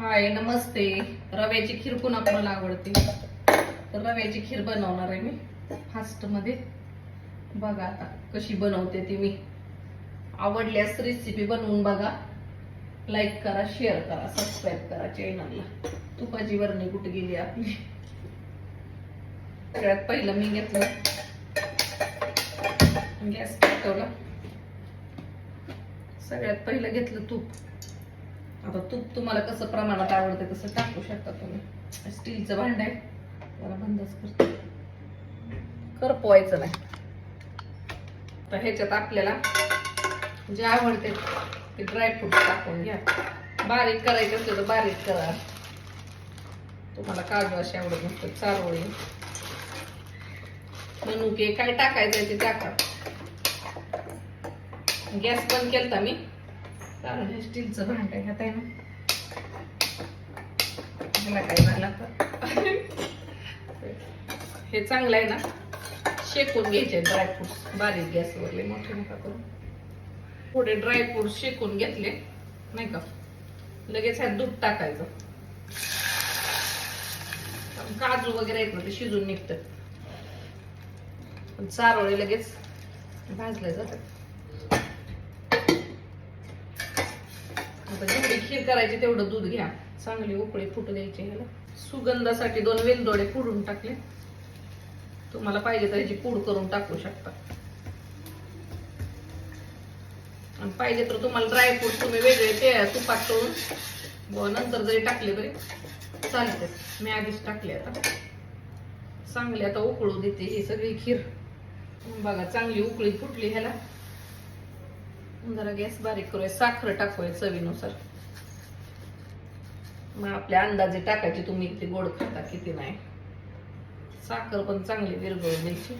हाय नमस्ते. रव्याची खीर पुन्हा कोणाला आवडते? तर रव्याची खीर बनवणार आहे मी फास्टमध्ये. बघा आता कशी बनवते ती मी. आवडल्यास रेसिपी बनवून बघा. लाईक करा शेअर करा सबस्क्राईब करा चॅनलला तुपाची वरणी कुठे गेली आपली? सगळ्यात पहिलं मी घेतलं. गॅस पेटवला सगळ्यात पहिलं घेतलं तूप. आता तूप तुम्हाला कसं प्रमाणात आवडतं तसं टाकू शकता तुम्ही. स्टीलचं भांड आहे. त्याला बंदच करते करपवायचं नाही. तर ह्याच्यात आपल्याला जे आवडते ते ड्रायफ्रूट टाकून घ्या. बारीक करायचे असले तर बारीक करा. तुम्हाला काजू असे आवडत नसतं चारोळी. मनुके काय टाकायचं ते टाका. गॅस बंद केलता मी. हे स्टीलचं भांड आहे ह्यात आहे ना. काय आता. हे चांगलं आहे ना. शेकून घ्यायचे ड्रायफ्रुट्स बारीक गॅसवरले मोठे नका करून थोडे ड्रायफ्रुट शेकून घेतले नाही का? लगेच ह्यात दूध टाकायचं. काजू वगैरे आहेत ना ते शिजून निघतात. पण चारोळे लगेच भाजले जातात आता जेवढी करायची तेवढं दूध घ्या. चांगली उकळी फुटू द्यायची ह्याला. सुगंधासाठी दोन वेलदोडे फोडून टाकले. तुम्हाला पाहिजे तर ह्याची पूड करून टाकू शकता. आणि पाहिजे तर तुम्हाला ड्रायफ्रूट तुम्ही वेगळे ते तुपात तळून नंतर जरी टाकले तरी चालते. मी आधीच टाकले आता. चांगली आता उकळू देते ही सगळी खीर. बघा चांगली उकळी फुटली ह्याला. जरा गॅस बारीक करूया. साखर टाकूया चवीनुसार. मग आपल्या अंदाजे टाकायची तुम्ही किती गोड खाता किती नाही. साखर पण चांगली विरघळून द्यायची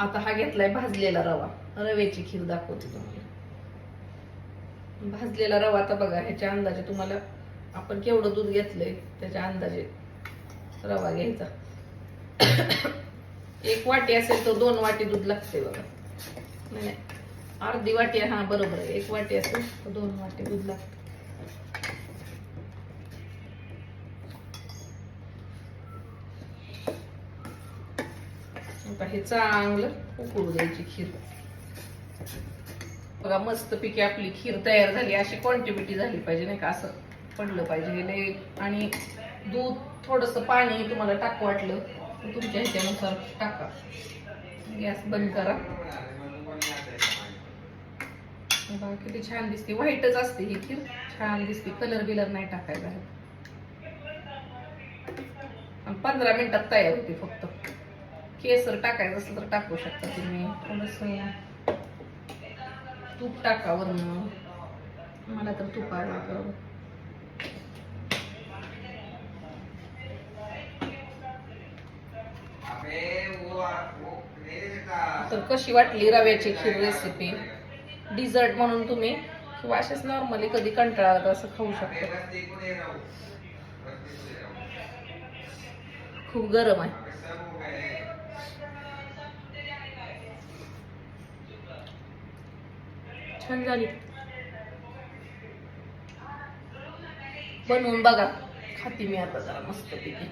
आता हा घेतलाय भाजलेला रवा. रव्याची खीर दाखवते तुम्हाला. भाजलेला रवा आता बघा ह्याच्या अंदाजे तुम्हाला आपण केवढं दूध घेतलंय त्याच्या अंदाजे रवा घ्यायचा. एक वाटी असेल तर दोन वाटी दूध लागते बघा. नाही नाही. अर्धी वाटी हा बरोबर. आहे एक वाटी असेल दोन वाटी. दूध लागते हे चांगलं उकळू द्यायची खीर. बघा मस्त पिकी आपली खीर तयार झाली. अशी क्वांटिटी झाली पाहिजे नाही का? असं पडलं पाहिजे. हे आणि दूध थोडस पाणी तुम्हाला टाकू वाटलं तुमच्या ह्याच्यानुसार टाका. गॅस बंद करा. बघा किती छान दिसते. व्हाईटच असते ही खीर छान दिसते. कलर बिलर नाही टाकायचा आहे पंधरा मिनिटात तयार होते फक्त. केसर टाकायचं असेल तर टाकू शकता तुम्ही. थोडस तूप टाका वरून. मला तर तूप आवडतं. तर कशी वाटली रव्याची खीर रेसिपी डिझर्ट म्हणून तुम्ही किंवा असेच नॉर्मली कधी कंटाळा तर असं खाऊ शकता. खूप गरम आहे. छान झाली. बनवून बघा. खाती मी आता जरा मस्त पैकी